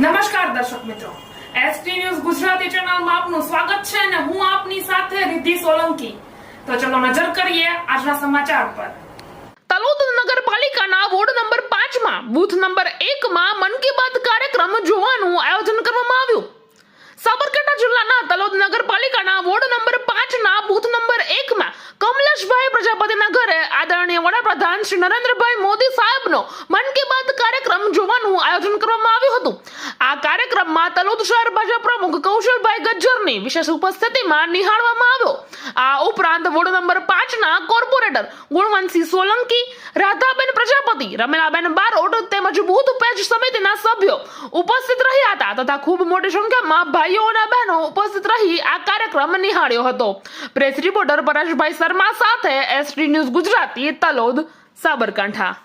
નમસ્કાર દર્શક મિત્રો. એસટી ન્યૂઝ ગુજરાતી ચેનલમાં આપનું સ્વાગત છે અને હું આપની સાથે રિદ્ધિ સોલંકી. તો ચલો નજર કરીએ આજના સમાચાર પર. તલોદ નગરપાલિકાના વોર્ડ નંબર પાંચમાં, બૂથ નંબર એકમાં મન કી બાત કાર્યક્રમ જોવાનું આયોજન કરવામાં આવ્યું. સાબરકાંઠા જિલ્લાના તલોદ નગરપાલિકાના વોર્ડ નંબર પાંચના બૂથ નંબર એકમાં કમલેશભાઈ પ્રજાપતિના ઘરે આદરણીય વડાપ્રધાન શ્રી નરેન્દ્રભાઈ મોદી સાહેબનો મન કી બાત કાર્યક્રમ જોવાનું આયોજન કરવામાં આવ્યું હતું. આ કાર્યક્રમમાં તલોદ શહેર ભાજપ પ્રમુખ કૌશલભાઈ ગજ્જરની વિશેષ ઉપસ્થિતિમાં નિહાળવામાં આવ્યો. આ ઉપરાંત વોર્ડ નંબર પાંચના કોર્પોરેટર ગુણવંતસિંહ સોલંકી, રાધાબેન પ્રજાપતિ, રમેલાબેન બારોટ તેમજ બૂથ પેજ સમિતિના સભ્યો ઉપસ્થિત રહ્યા હતા તથા ખૂબ મોટી સંખ્યામાં ભાઈઓ અને બહેનો ઉપસ્થિત રહી આ કાર્યક્રમ નિહાળ્યો હતો. પ્રેસ રિપોર્ટર પરેશભાઈ શર્મા સાથે એસટી ન્યૂઝ ગુજરાતી તલોદ સાબરકાંઠા.